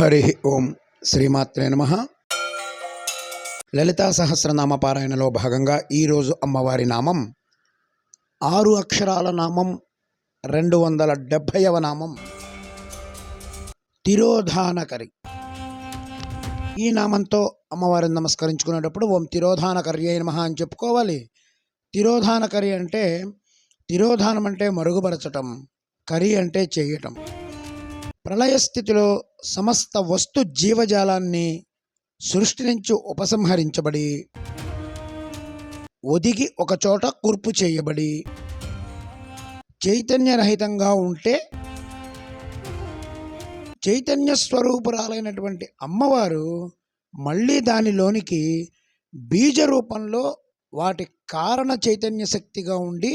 హరి ఓం శ్రీమాత్రే నమ. లలితా సహస్రనామ పారాయణలో భాగంగా ఈరోజు అమ్మవారి నామం ఆరు అక్షరాల నామం రెండు వందల డెబ్భైవ నామం తిరోధానకరి. ఈ నామంతో అమ్మవారిని నమస్కరించుకునేటప్పుడు ఓం తిరోధానకరి అయిన మహా అని చెప్పుకోవాలి. తిరోధానకరి అంటే తిరోధానం అంటే మరుగుపరచటం కరి అంటే చేయటం. ప్రళయ స్థితిలో సమస్త వస్తు జీవజాలాన్ని సృష్టి నుంచి ఉపసంహరించబడి ఒదిగి ఒకచోట కూర్పు చేయబడి చైతన్యరహితంగా ఉంటే చైతన్య స్వరూపురాలైనటువంటి అమ్మవారు మళ్ళీ దానిలోనికి బీజ రూపంలో వాటి కారణ చైతన్య శక్తిగా ఉండి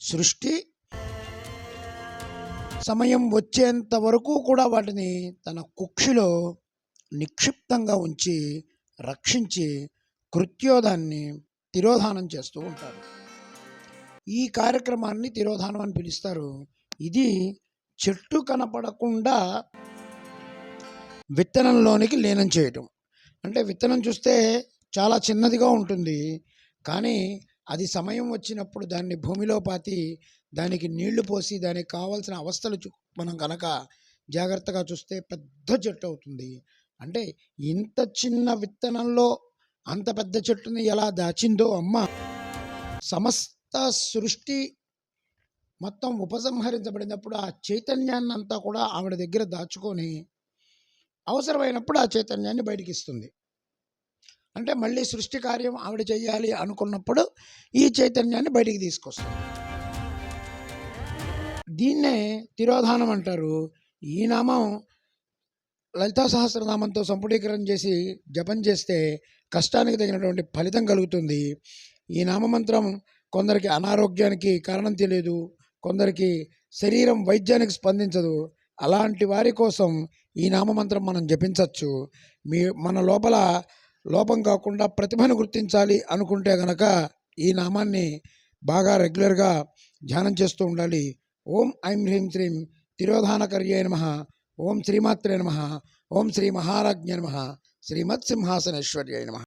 సృష్టి సమయం వచ్చేంత వరకు కూడా వాటిని తన కుక్షిలో నిక్షిప్తంగా ఉంచి రక్షించి కృత్యోదాన్ని తిరోధానం చేస్తూ ఉంటారు. ఈ కార్యక్రమాన్ని తిరోధానం అని పిలుస్తారు. ఇది చెట్టు కనపడకుండా విత్తనంలోనికి లీనం చేయటం. అంటే విత్తనం చూస్తే చాలా చిన్నదిగా ఉంటుంది. కానీ అది సమయం వచ్చినప్పుడు దాన్ని భూమిలో పాతి దానికి నీళ్ళు పోసి దానికి కావాల్సిన అవస్థలు మనం కనుక జాగ్రత్తగా చూస్తే పెద్ద చెట్టు అవుతుంది. అంటే ఇంత చిన్న విత్తనంలో అంత పెద్ద చెట్టుని ఎలా దాచిందో అమ్మ. సమస్త సృష్టి మొత్తం ఉపసంహరించబడినప్పుడు ఆ చైతన్యాన్ని అంతా కూడా ఆవిడ దగ్గర దాచుకొని అవసరమైనప్పుడు ఆ చైతన్యాన్ని బయటికి ఇస్తుంది అంటే మళ్ళీ సృష్టి కార్యం ఆవిడ చేయాలి అనుకున్నప్పుడు ఈ చైతన్యాన్ని బయటికి తీసుకొస్తుంది. దీన్నే తిరోధానం అంటారు. ఈ నామం లలితా సహస్రనామంతో సంపుటీకరణ చేసి జపం చేస్తే కష్టానికి తగినటువంటి ఫలితం కలుగుతుంది. ఈ నామమంత్రం కొందరికి అనారోగ్యానికి కారణం తెలియదు. కొందరికి శరీరం వైద్యానికి స్పందించదు. అలాంటి వారి కోసం ఈ నామమంత్రం మనం జపించవచ్చు మీ మన లోపల లోపం కాకుండా ప్రతిభను గుర్తించాలి అనుకుంటే గనక ఈ నామాన్ని బాగా రెగ్యులర్గా ధ్యానం చేస్తూ ఉండాలి. ఓం ఐం హ్రీం శ్రీం తిరోధానకర్యై నమ ఓం శ్రీమాత్రే నమ ఓం శ్రీ మహారాజ్ఞ నమ శ్రీమత్సింహాసనేశ్వర్యై నమ